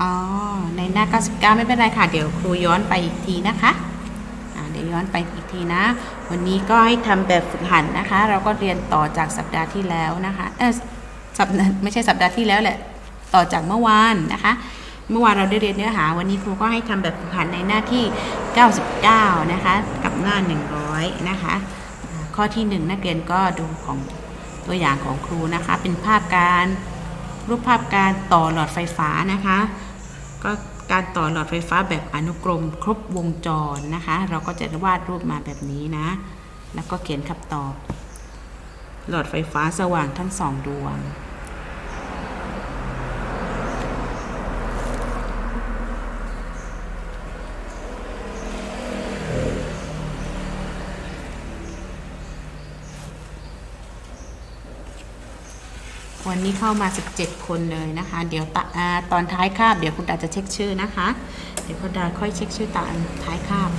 อ๋อ ในหน้า 99 ไม่เป็นไรค่ะ เดี๋ยวครูย้อนไปอีกทีนะคะอ่าเดี๋ยวย้อนไปอีกทีนะ วันนี้ก็ให้ทำแบบฝึกหัดนะคะ เราก็เรียนต่อจากสัปดาห์ที่แล้วนะคะเออสัปดาห์ไม่ใช่สัปดาห์ที่แล้วแหละ ต่อจากเมื่อวานนะคะ เมื่อวานเราได้เรียนเนื้อหา วันนี้ครูก็ให้ทำแบบฝึกหัดในหน้าที่ 99 นะคะ กับหน้า 100 นะคะ ข้อที่ 1 นักเรียนก็ดูของตัวอย่างของครูนะคะ เป็นภาพการรูปภาพการต่อหลอดไฟฟ้านะคะ ก็การต่อหลอดไฟฟ้าแบบอนุกรมครบวงจรนะคะ เราก็จะวาดรูปมาแบบนี้นะ แล้วก็เขียนคำตอบ หลอดไฟฟ้าสว่างทั้งสองดวง วันนี้เข้ามา 17 คนเลยนะคะ เดี๋ยวตอาตอนท้ายคาบ เดี๋ยวคุณดาจะเช็คชื่อนะคะ เดี๋ยวคุณดาค่อยเช็คชื่อตอนท้ายคาบ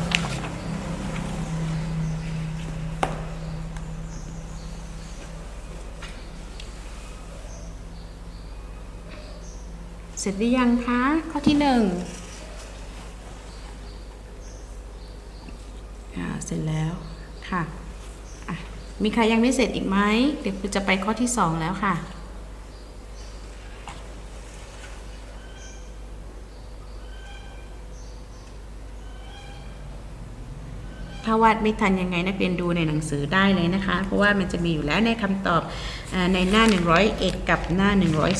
เสร็จหรือยังคะ ข้อที่หนึ่งเสร็จแล้วค่ะะมีใครยังไม่เสร็จอีกไหม เดี๋ยวจะไปข้อที่สองแล้วค่ะ ถ้าวาดไม่ทันยังไงนักเรียนดูในหนังสือได้เลยนะคะ เพราะว่ามันจะมีอยู่แล้วในคำตอบในหน้า 101 กับหน้า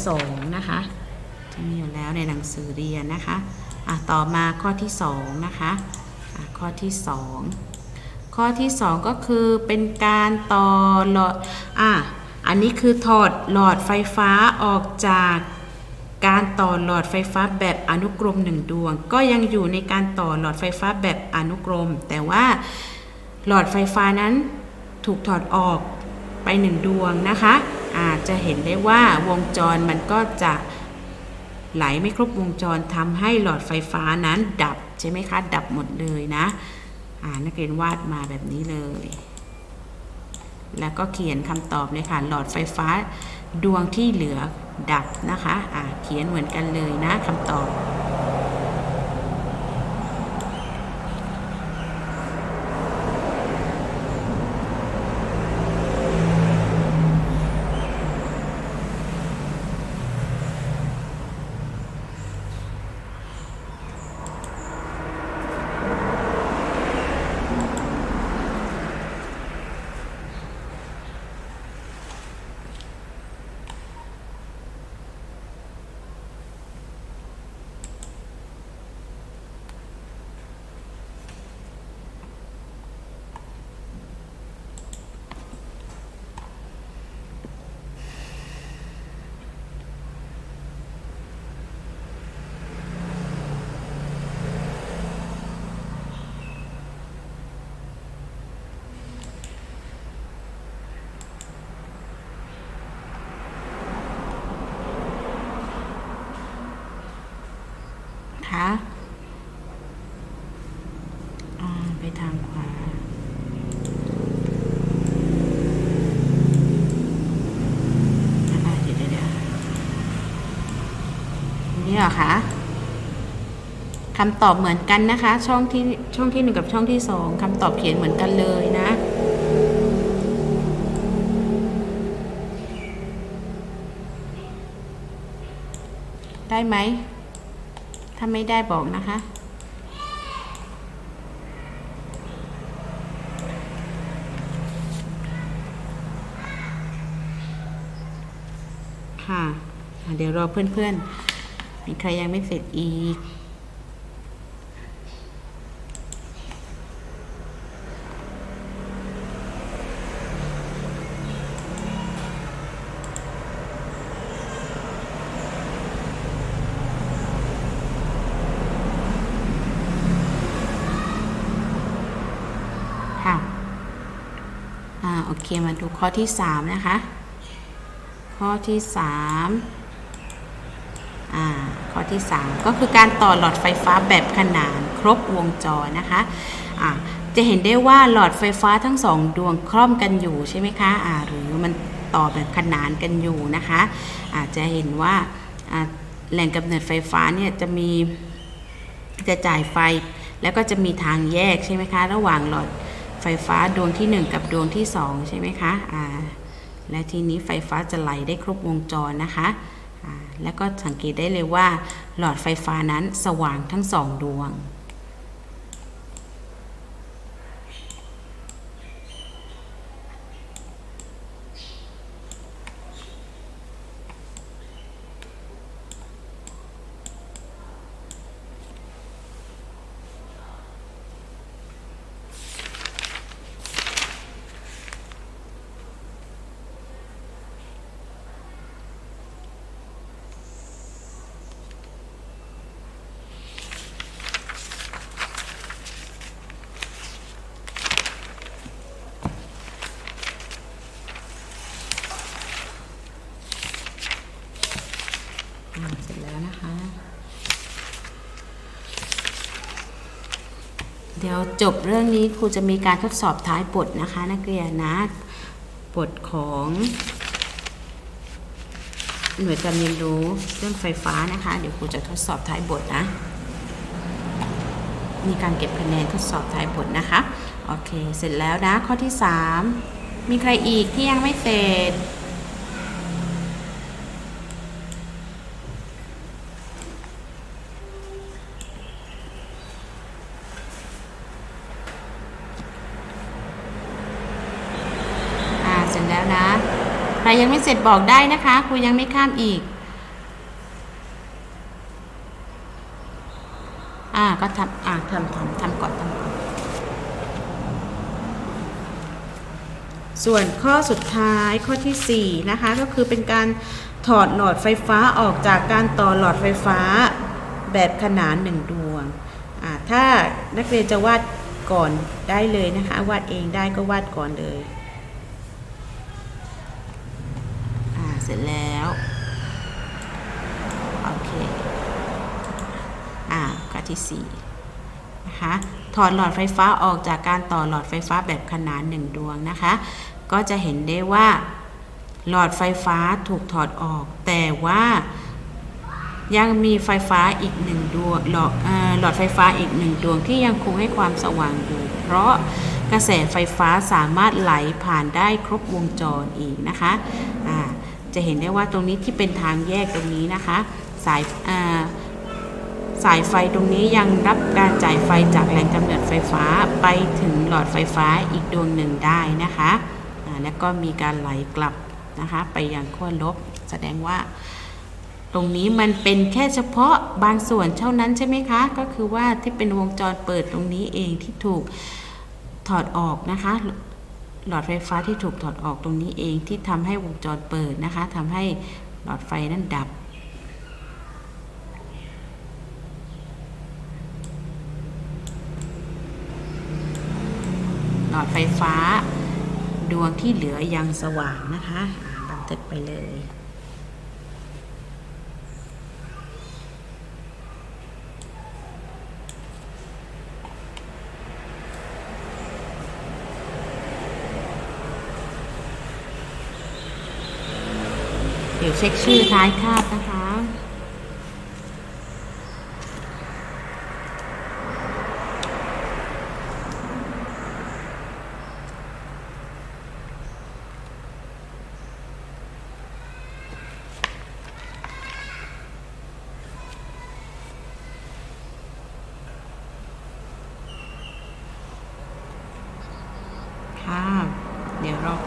102 นะคะ จะมีอยู่แล้วในหนังสือเรียนนะคะะต่อมาข้อที่ 2 นะคะะข้อที่ 2 ข้อที่ 2 ก็คือเป็นการต่อหลอดอะอันนี้คือถอดหลอดไฟฟ้าออกจาก การต่อหลอดไฟฟ้าแบบอนุกรมหนึ่งดวง ก็ยังอยู่ในการต่อหลอดไฟฟ้าแบบอนุกรม แต่ว่าหลอดไฟฟ้านั้นถูกถอดออกไปหนึ่งดวงนะคะอาจจะเห็นได้ว่าวงจรมันก็จะไหลไม่ครบวงจรทำให้หลอดไฟฟ้านั้นดับใช่ไหมคะดับหมดเลยนะอ่านักเรียนวาดมาแบบนี้เลย แล้วก็เขียนคำตอบเลยค่ะหลอดไฟฟ้าดวงที่เหลือ ดับนะคะ อ่าเขียนเหมือนกันเลยนะคำตอบ คะไปทางขวาเดี๋ยวเดี๋ยวเดี๋ยวนี่เหรอคะคำตอบเหมือนกันนะคะ ช่องที่ช่องที่หนึ่งกับช่องที่สองคำตอบเขียนเหมือนกันเลยนะได้ไหมาไม่ได้บอกนะคะค่ะอะ เดี๋ยวรอเพื่อนๆ มีใครยังไม่เสร็จอีก เคมาดูข้อที่สามนะคะ ข้อที่สามอ่าข้อที่สามก็คือการต่อหลอดไฟฟ้าแบบขนานครบวงจรนะคะอ่าจะเห็นได้ว่าหลอดไฟฟ้าทั้งสองดวงคล่อมกันอยู่ใช่ไหมคะอ่าหรือมันต่อแบบขนานกันอยู่นะคะอาจจะเห็นว่าแหล่งกำเนิดไฟฟ้าเนี่ยจะมีจะจ่ายไฟ แล้วก็จะมีทางแยกใช่ไหมคะ ระหว่างหลอด ฟฟ้าดวงที่ 1 กับดวงที่ 2 ใช่ไหมคะอ่าและทีนี้ไฟฟ้าจะไหลได้ครบวงจรนะคะอ่าแล้วก็สังเกตได้เลยว่า หลอดไฟฟ้านั้นสว่างทั้งสองดวง เดี๋ยวจบเรื่องนี้ครูจะมีการทดสอบท้ายบทนะคะ นักเรียนนะบทของ หน่วยการเรียนรู้เรื่องไฟฟ้านะคะ เดี๋ยวครูจะทดสอบท้ายบทนะ มีการเก็บคะแนนทดสอบท้ายบทนะคะ โอเค เสร็จแล้วนะข้อที่ 3 มีใครอีกที่ยังไม่เสร็จ อ่าเสร็จแล้วนะ ใค รยังไม่เสร็จบอกได้นะคะ ครูยังไม่ข้ามอีก อ่า ก็ทำอ่าทำทำทำก่อนทำก่อน ส่วนข้อสุดท้ายข้อทีสี่4 นะคะ ก็คือเป็นการถอดหลอดไฟฟ้าออกจากการต่อหลอดไฟฟ้าแบบขนานหนึ่งดวงอ่าถ้านักเรียนจะวาดก่อนได้เลยนะคะ วาดเองได้ก็วาดก่อนเลย อ่าเสร็จแล้ว โอเค อ่าข้อ ที่สี่นะคะ ถอดหลอดไฟฟ้าออกจากการต่อหลอดไฟฟ้าแบบขนานหนึ่งดวงนะคะ ก็จะเห็นได้ว่า หลอดไฟฟ้าถูกถอดออก แต่ว่ายังมีไฟฟ้าอีกหนึ่งดวงหลอดหลอดไฟฟ้าอีกหนึ่งดวงที่ยังคงให้ความสว่างอยู่ เพราะกระแสไฟฟ้าสามารถไหลผ่านได้ครบวงจรอีกนะคะจะเห็นได้ว่าตรงนี้ที่เป็นทางแยกตรงนี้นะคะ สายา สายไฟตรงนี้ยังรับการจ่ายไฟจากแหล่งกำเนิดไฟฟ้าไปถึงหลอดไฟฟ้าอีกดวงหนึ่งได้นะคะแล้วก็มีการไหลกลับนะคะไปยังขั้วลบ แสดงว่า ตรงนี้มันเป็นแค่เฉพาะบางส่วนเท่านั้นใช่ไหมคะ ก็คือว่าที่เป็นวงจรเปิดตรงนี้เองที่ถูกถอดออกนะคะ หลอดไฟฟ้าที่ถูกถอดออกตรงนี้เองที่ทำให้วงจรเปิดนะคะทำให้หลอดไฟนั้นดับ ลอดไฟฟ้า ดวงที่เหลือยังสว่างนะคะบันทึกไปเลยเดี๋ยวเช็คชื่อท้ายคาบนะคะ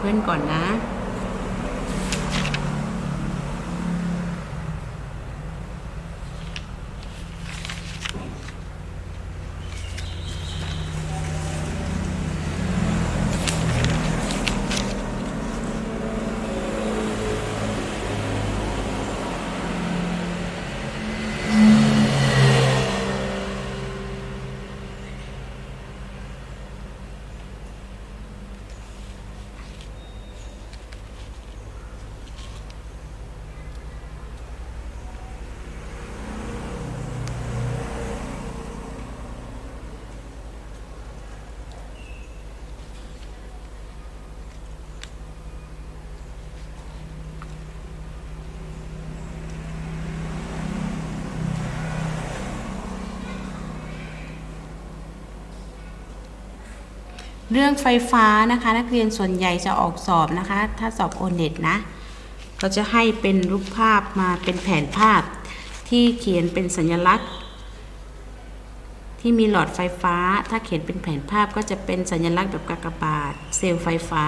เ่นก่อนนะ ค เรื่องไฟฟ้านะคะ นักเรียนส่วนใหญ่จะออกสอบนะคะ ถ้าสอบโอเน็ตนะเขาจะให้เป็นรูปภาพมาเป็นแผนภาพที่เขียนเป็นสัญลักษณ์ ที่มีหลอดไฟฟ้า ถ้าเขียนเป็นแผนภาพก็จะเป็นสัญลักษณ์แบบกากบาท เซลล์ไฟฟ้า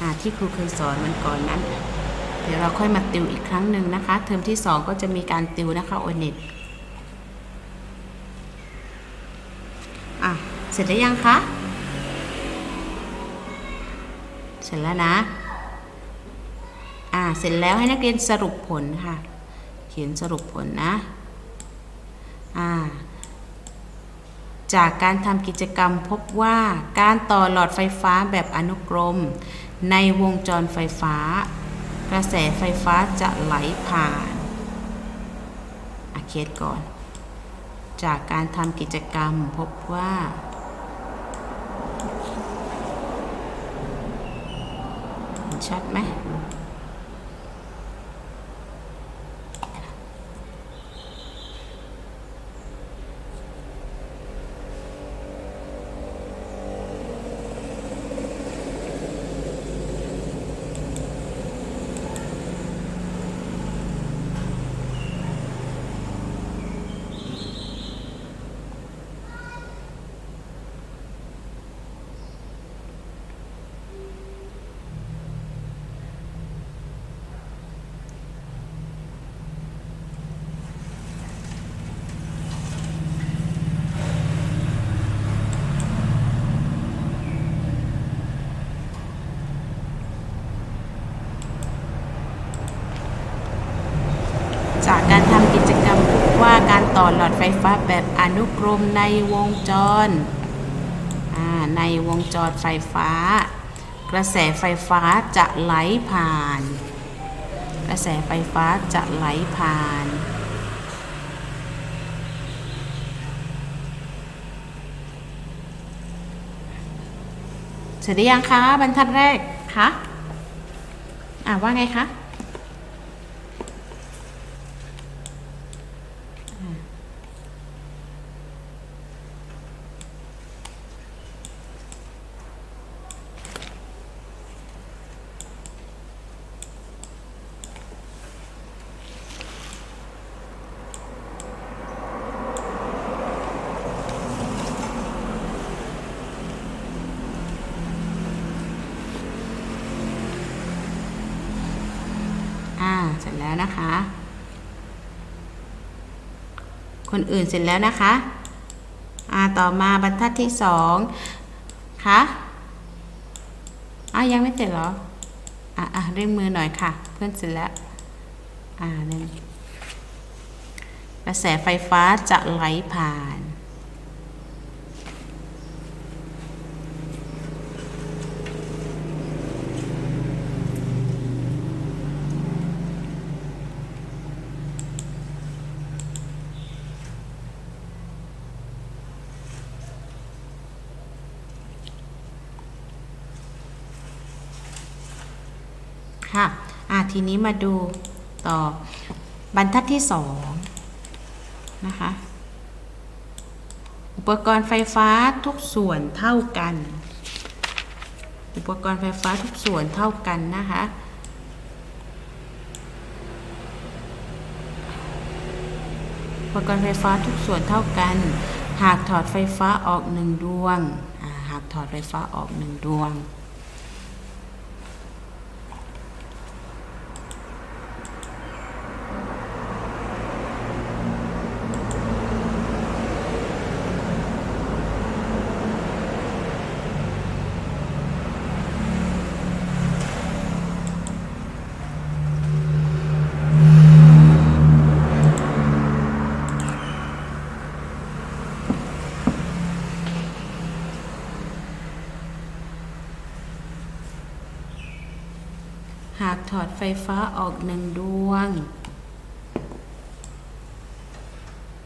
อ่าที่ครูเคยสอนมันก่อนนั้น เดี๋ยวเราค่อยมาติวอีกครั้งหนึ่งนะคะ เทอมที่ 2 ก็จะมีการติวนะคะโอเน็ตอะ เสร็จแล้วยังคะ เสร็จแล้วนะ อ่า เสร็จแล้วให้นักเรียนสรุปผลค่ะ เขียนสรุปผลนะ อ่า จากการทำกิจกรรมพบว่าการต่อหลอดไฟฟ้าแบบอนุกรม ในวงจรไฟฟ้า กระแสไฟฟ้าจะไหลผ่านอาเขียนก่อน จากการทำกิจกรรมพบว่า เห็น ชัดไหม จากการทำกิจกรรมพบว่าการต่อหลอด ไฟฟ้าแบบอนุกรมในวงจร ในวงจรไฟฟ้า กระแสไฟฟ้าจะไหลผ่าน กระแสไฟฟ้าจะไหลผ่านเสร็จหรือยังคะบรรทัดแรกคะอ่าว่าไงคะ อ่า เสร็จแล้วนะคะ คนอื่นเสร็จแล้วนะคะอ่าต่อมาบรรทัดที่สองคะอ่ายังไม่เสร็จเหรออ่าอ่าเร่งมือหน่อยค่ะ เพื่อนเสร็จแล้วอ่าเนี่ยกระแสไฟฟ้าจะไหลผ่าน ค่ะ อ่า ทีนี้มาดูต่อบรรทัดที่สองนะคะ อุปกรณ์ไฟฟ้าทุกส่วนเท่ากัน อุปกรณ์ไฟฟ้าทุกส่วนเท่ากันนะคะอุปกรณ์ไฟฟ้าทุกส่วนเท่ากัน หากถอดไฟฟ้าออกหนึ่งดวง หากถอดไฟฟ้าออกหนึ่งดวง ไฟฟ้าออกหนึ่งดวง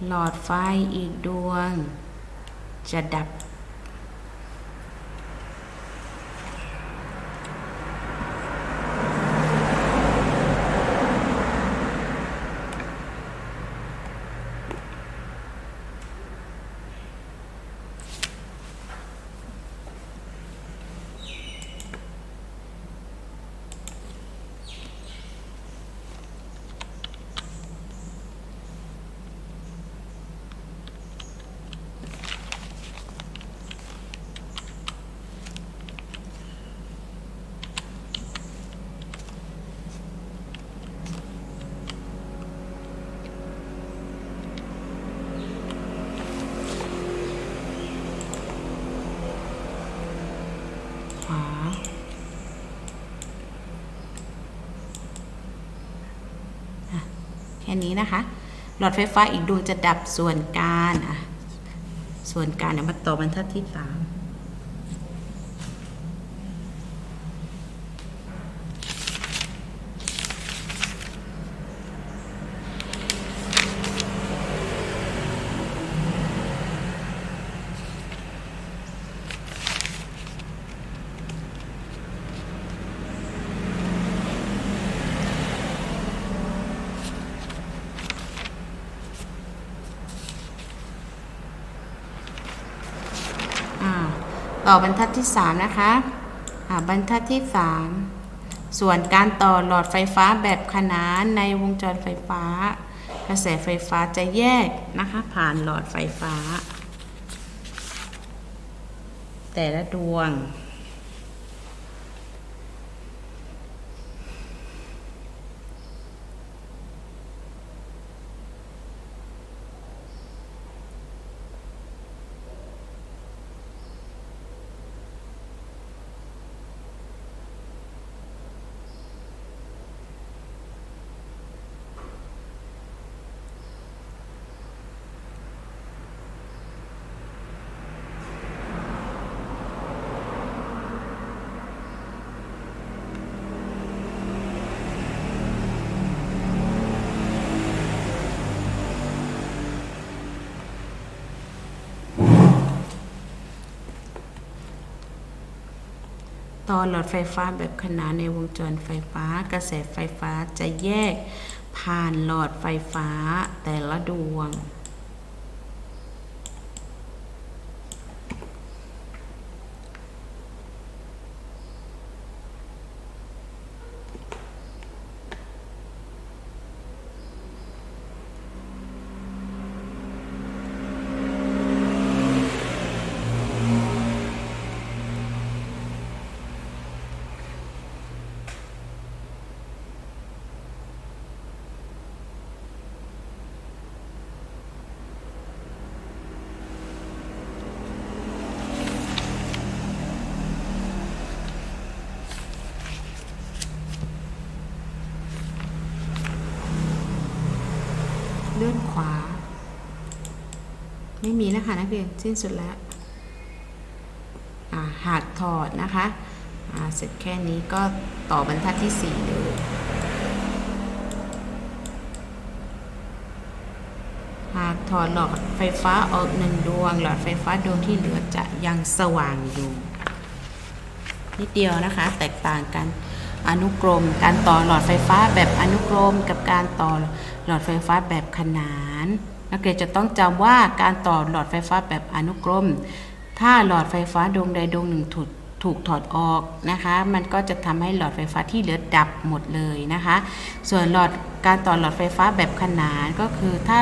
หลอดไฟอีกดวง จะดับ นี้นะคะ หลอดไฟฟ้าอีกดวงจะดับส่วนการอะส่วนการเนี่ยมาต่อบรรทัดที่สาม อ่า ต่อบรรทัดที่ 3 นะคะอ่าบรรทัดที่ 3 ส่วนการต่อหลอดไฟฟ้าแบบขนานในวงจรไฟฟ้า กระแสไฟฟ้าจะแยกนะคะ ผ่านหลอดไฟฟ้า แต่ละดวง ต่อหลอดไฟฟ้าแบบขนานในวงจรไฟฟ้า กระแสไฟฟ้าจะแยกผ่านหลอดไฟฟ้าแต่ละดวง เลื่อนขวา ไม่มีนะคะนักเรียนสิ้นสุดแล้วหากถอดนะคะเสร็จแค่นี้ก็ต่อบรรทัดที่ 4 เลยหากถอดหลอดไฟฟ้าออกหนึ่งดวง หลอดไฟฟ้าดวงที่เหลือจะยังสว่างอยู่นิดเดียวนะคะ แตกต่างกันอนุกรม การต่อหลอดไฟฟ้าแบบอนุกรมกับการต่อหลอดไฟฟ้าแบบขนาน นักเรียนจะต้องจำว่าการต่อหลอดไฟฟ้าแบบอนุกรม ถ้าหลอดไฟฟ้าดวงใดดวงหนึ่งถูกถูกถอดออกนะคะ มันก็จะทำให้หลอดไฟฟ้าที่เหลือดับหมดเลยนะคะ ส่วนหลอดการต่อหลอดไฟฟ้าแบบขนานก็คือถ้า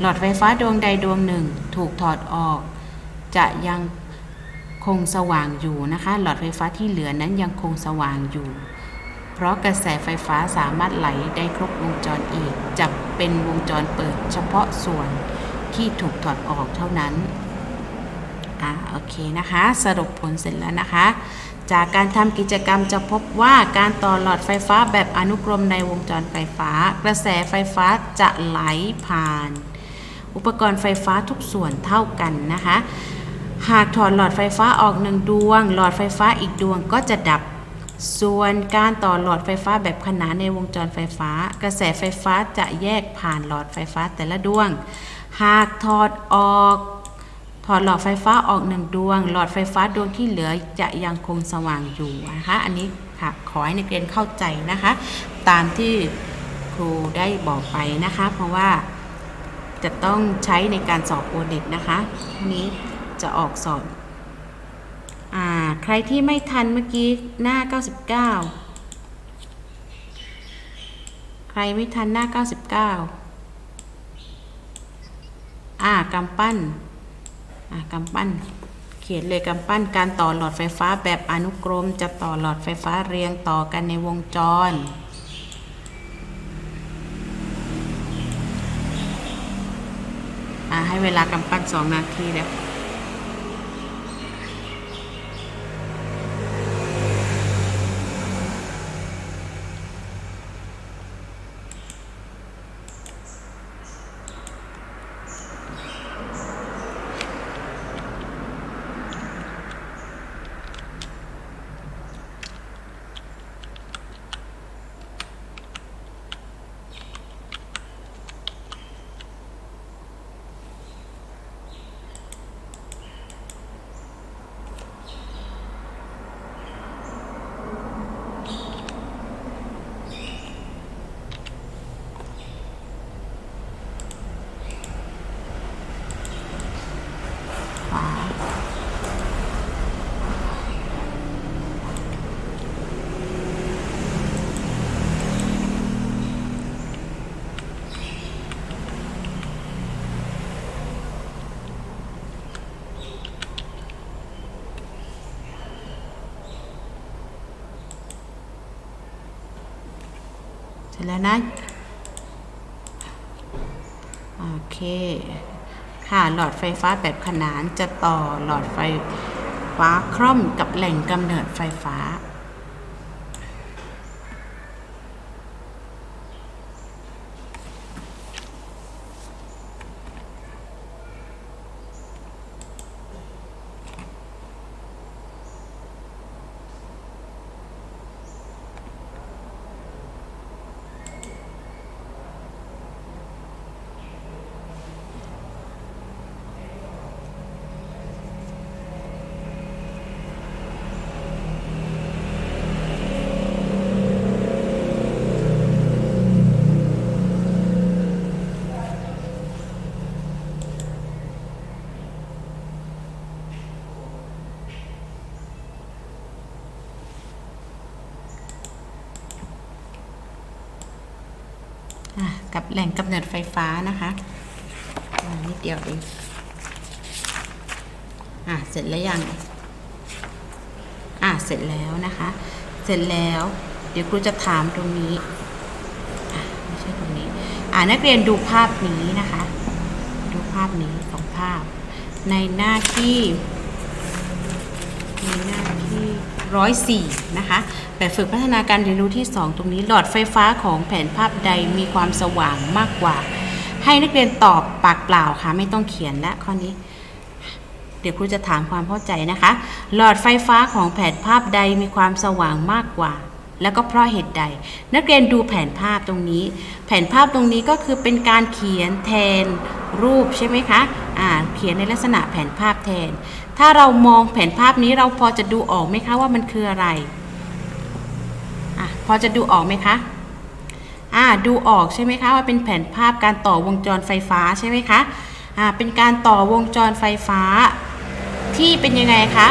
หลอดไฟฟ้าดวงใดดวงหนึ่ง ถูกถอดออก จะยังคงสว่างอยู่นะคะ หลอดไฟฟ้าที่เหลือนั้นยังคงสว่างอยู่ เพราะกระแสไฟฟ้าสามารถไหลได้ครบวงจรอีกจะเป็นวงจรเปิดเฉพาะส่วนที่ถูกถอดออกเท่านั้นอ่าโอเคนะคะ สรุปผลเสร็จแล้วนะคะ จากการทำกิจกรรมจะพบว่าการต่อหลอดไฟฟ้าแบบอนุกรมในวงจรไฟฟ้า กระแสไฟฟ้าจะไหลผ่าน อุปกรณ์ไฟฟ้าทุกส่วนเท่ากันนะคะ หากถอดหลอดไฟฟ้าออกหนึ่งดวง หลอดไฟฟ้าอีกดวงก็จะดับ ส่วนการต่อหลอดไฟฟ้าแบบขนานในวงจรไฟฟ้า กระแสไฟฟ้าจะแยกผ่านหลอดไฟฟ้าแต่ละดวง หากถอดออกถอดหลอดไฟฟ้าออกหนึ่งดวง หลอดไฟฟ้าดวงที่เหลือจะยังคงสว่างอยู่นะคะอันนี้ค่ะขอให้นักเรียนเข้าใจนะคะ ตามที่ครูได้บอกไปนะคะ เพราะว่าจะต้องใช้ในการสอบโอเด็กนะคะนี้จะออกสอบ อ่าใครที่ไม่ทันเมื่อกี้หน้า 99 ใครไม่ทันหน้า 99 อ่ากำปั้น อ่ากำปั้น เขียนเลยกำปั้นการต่อหลอดไฟฟ้าแบบอนุกรมจะต่อหลอดไฟฟ้าเรียงต่อกันในวงจรอ่าให้เวลากำปั้นสองนาทีแล้ว แล้วนะ โอเค ค่ะ หลอดไฟฟ้าแบบขนานจะต่อหลอดไฟฟ้าคร่อมกับแหล่งกำเนิดไฟฟ้า อะ กับแหล่งกำเนิดไฟฟ้านะคะนิดเดียวเองอะเสร็จแล้วยังอะเสร็จแล้วนะคะ เสร็จแล้ว เดี๋ยวครูจะถามตรงนี้อะไม่ใช่ตรงนี้อ่านักเรียนดูภาพนี้นะคะ ดูภาพนี้สองภาพ ในหน้าที่ในหน้าที่ร้อยสี่นะคะ แบบฝึกพัฒนาการเรียนรู้ที่ 2 ตรงนี้หลอดไฟฟ้าของแผนภาพใดมีความสว่างมากกว่า ให้นักเรียนตอบปากเปล่าค่ะ ไม่ต้องเขียนละข้อนี้ เดี๋ยวครูจะถามความเข้าใจนะคะ หลอดไฟฟ้าของแผนภาพใดมีความสว่างมากกว่า แล้วก็เพราะเหตุใด นักเรียนดูแผนภาพตรงนี้ แผนภาพตรงนี้ก็คือเป็นการเขียนแทนรูปใช่ไหมคะอ่าเขียนในลักษณะแผนภาพแทน ถ้าเรามองแผนภาพนี้เราพอจะดูออกไหมคะว่ามันคืออะไร พอจะดูออกไหมคะอ่าดูออกใช่ไหมคะว่าเป็นแผนภาพการต่อวงจรไฟฟ้าใช่ไหมคะอ่าเป็นการต่อวงจรไฟฟ้า ที่เป็นยังไงคะ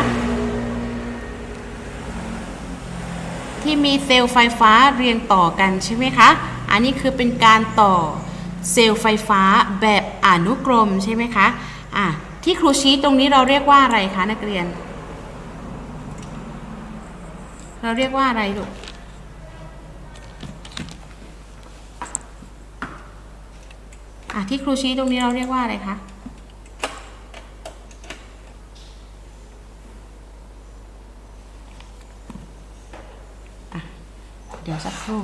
ที่มีเซลล์ไฟฟ้าเรียงต่อกันใช่ไหมคะ อันนี้คือเป็นการต่อเซลล์ไฟฟ้าแบบอนุกรมใช่ไหมคะ อะที่ครูชี้ตรงนี้เราเรียกว่าอะไรคะนักเรียน เราเรียกว่าอะไรลูก อะที่ครูชี้ตรงนี้เราเรียกว่าอะไรคะเดี๋ยวสักครู่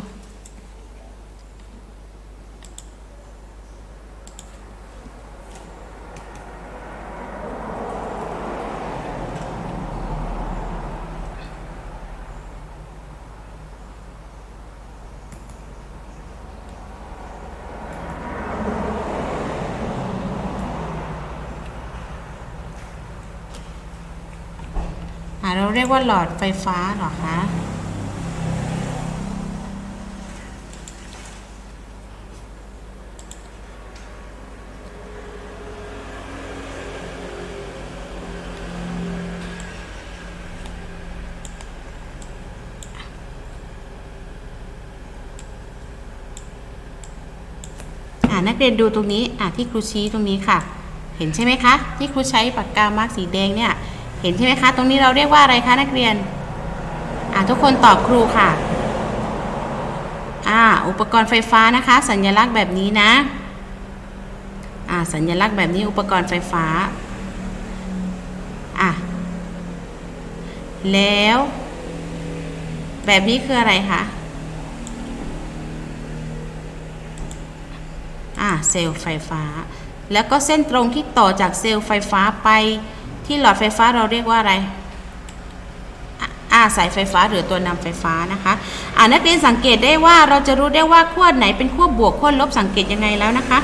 เรียกว่าหลอดไฟฟ้าหรอคะนักเรียนดูตรงนี้อ่าที่ครูชี้ตรงนี้ค่ะ เห็นใช่ไหมคะ ที่ครูใช้ปากกามาร์กสีแดงเนี่ย เห็นใช่ไหมคะ ตรงนี้เราเรียกว่าอะไรคะนักเรียน อ่าทุกคนตอบครูค่ะ อ่า อุปกรณ์ไฟฟ้านะคะ สัญลักษณ์แบบนี้นะ อ่า สัญลักษณ์แบบนี้อุปกรณ์ไฟฟ้า อะ แล้ว แบบนี้คืออะไรคะ อ่า เซลล์ไฟฟ้า แล้วก็เส้นตรงที่ต่อจากเซลล์ไฟฟ้าไป ที่หลอดไฟฟ้าเราเรียกว่าอะไรอ่าสายไฟฟ้าหรือตัวนำไฟฟ้านะคะอ่านักเรียนสังเกตได้ว่าเราจะรู้ได้ว่าขั้วไหนเป็นขั้วบวกขั้วลบสังเกตยังไงแล้วนะคะ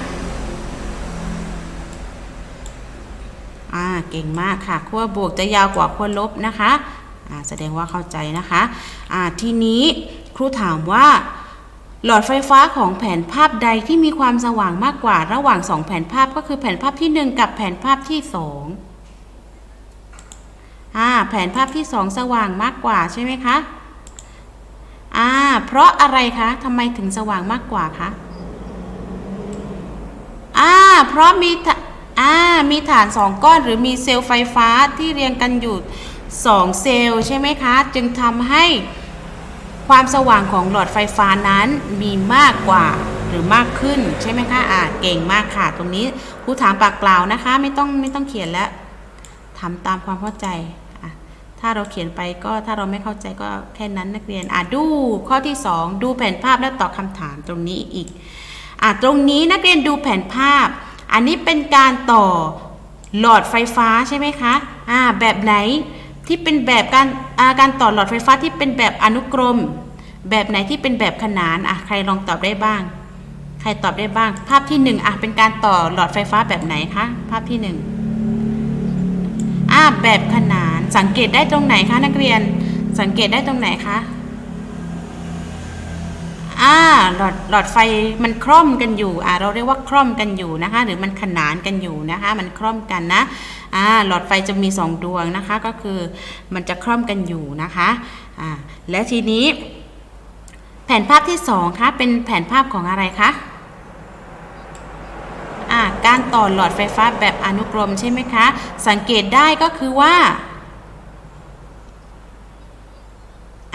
อ่าเก่งมากค่ะขั้วบวกจะยาวกว่าขั้วลบนะคะอ่าแสดงว่าเข้าใจนะคะอ่าทีนี้ครูถามว่า หลอดไฟฟ้าของแผนภาพใดที่มีความสว่างมากกว่าระหว่าง 2 แผนภาพก็คือแผนภาพที่ 1 กับแผนภาพที่ 2 อ่าแผนภาพที่ 2 สว่างมากกว่าใช่ไหมคะอ่าเพราะอะไรคะทำไมถึงสว่างมากกว่าคะอ่าเพราะมีอ่ามีฐาน2ก้อนหรือมีเซลล์ไฟฟ้าที่เรียงกันอยู่2เซลล์ใช่ไหมคะ จึงทำให้ความสว่างของหลอดไฟฟ้านั้นมีมากกว่าหรือมากขึ้นใช่ไหมคะอ่าเก่งมากค่ะ ตรงนี้ครูถามปากเปล่านะคะ ไม่ต้องไม่ต้องเขียนแล้วทำตามความเข้าใจ ถ้าเราเขียนไปก็ถ้าเราไม่เข้าใจก็แค่นั้นนักเรียนอะดูข้อที่ 2 ดูแผนภาพและตอบคำถามตรงนี้อีกอะตรงนี้นักเรียนดูแผนภาพ อันนี้เป็นการต่อหลอดไฟฟ้าใช่ไหมคะอ่าแบบไหนที่เป็นแบบการอ่าการต่อหลอดไฟฟ้าที่เป็นแบบอนุกรม แบบไหนที่เป็นแบบขนานอะใครลองตอบได้บ้าง ใครตอบได้บ้าง ภาพที่หนึ่งอะเป็นการต่อหลอดไฟฟ้าแบบไหนคะภาพที่หนึ่งอะแบบขนาน สังเกตได้ตรงไหนคะนักเรียน สังเกตได้ตรงไหนคะอ่าหลอดหลอดไฟมันคล่อมกันอยู่อ่าเราเรียกว่าคล่อมกันอยู่นะคะ หรือมันขนานกันอยู่นะคะ มันคล่อมกันนะอ่าหลอดไฟจะมีสองดวงนะคะ ก็คือมันจะคล่อมกันอยู่นะคะอ่าและทีนี้ แผนภาพที่2คะเป็นแผนภาพของอะไรคะอ่าการต่อหลอดไฟฟ้าแบบอนุกรมใช่ไหมคะ สังเกตได้ก็คือว่า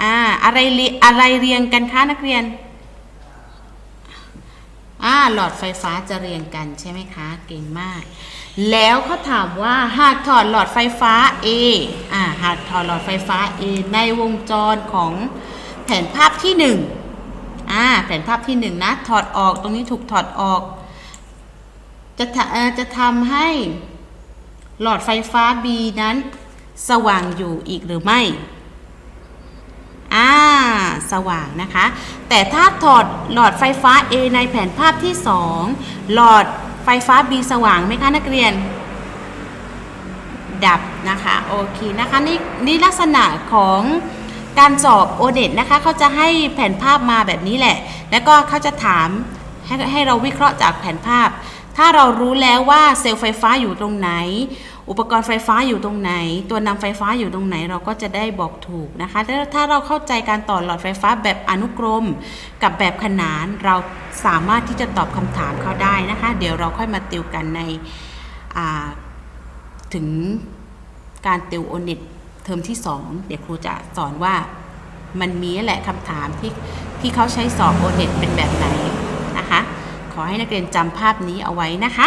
อ่าอะไรอะไรเรียงกันคะนักเรียนอ่าหลอดไฟฟ้าจะเรียงกันใช่ไหมคะ เก่งมาก แล้วเขาถามว่าหากถอดหลอดไฟฟ้า A อ่าหากถอดหลอดไฟฟ้า A ในวงจรของแผนภาพที่หนึ่งอ่าแผนภาพที่หนึ่งนะถอดออกตรงนี้ถูกถอดออก จะทะเอ่อจะทำให้หลอดไฟฟ้า B นั้นสว่างอยู่อีกหรือไม่ อ่า สว่างนะคะ แต่ถ้าถอดหลอดไฟฟ้า A ในแผนภาพที่ 2 หลอดไฟฟ้า B สว่างไหมคะ นักเรียน ดับนะคะ โอเคนะคะ นี่นี่ลักษณะของการสอบโอเน็ตนะคะ เขาจะให้แผนภาพมาแบบนี้แหละ แล้วก็เขาจะถามให้ให้เราวิเคราะห์จากแผนภาพ ถ้าเรารู้แล้วว่าเซลล์ไฟฟ้าอยู่ตรงไหน อุปกรณ์ไฟฟ้าอยู่ตรงไหน ตัวนำไฟฟ้าอยู่ตรงไหนเราก็จะได้บอกถูกนะคะถ้าถ้าเราเข้าใจการต่อหลอดไฟฟ้าแบบอนุกรม กับแบบขนานเราสามารถที่จะตอบคำถามเขาได้นะคะ เดี๋ยวเราค่อยมาติวกันในถึงการติวโอเน็ตเทอมที่ 2 เดี๋ยวครูจะสอนว่ามันมีแหละคำถามที่ที่เขาใช้สอบโอเน็ตเป็นแบบไหนนะคะ ขอให้นักเรียนจำภาพนี้เอาไว้นะคะ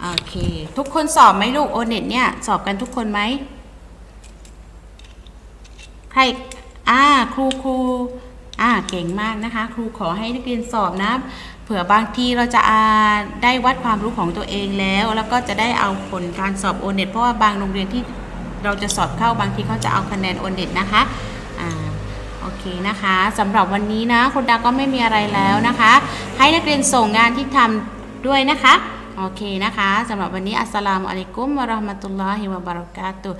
โอเค ทุกคนสอบไหมลูกโอเน็ตเนี่ย สอบกันทุกคนไหมใครอ่าครูครูอ่าเก่งมากนะคะ ครูขอให้นักเรียนสอบนะ เผื่อบางทีเราจะอ่าได้วัดความรู้ของตัวเองแล้ว แล้วก็จะได้เอาผลการสอบโอเน็ตเพราะว่าบางโรงเรียนที่เราจะสอบเข้าบางทีเขาจะเอาคะแนนโอเน็ตนะคะอ่าโอเคนะคะสำหรับวันนี้นะคุณดาก็ไม่มีอะไรแล้วนะคะ ให้นักเรียนส่งงานที่ทำด้วยนะคะ โอเคนะคะสำหรับวันนี้อัสสลามุอะลัยกุมวะราะห์มะตุลลอฮิวะบะเราะกาตุ